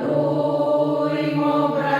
Даруймо, браття,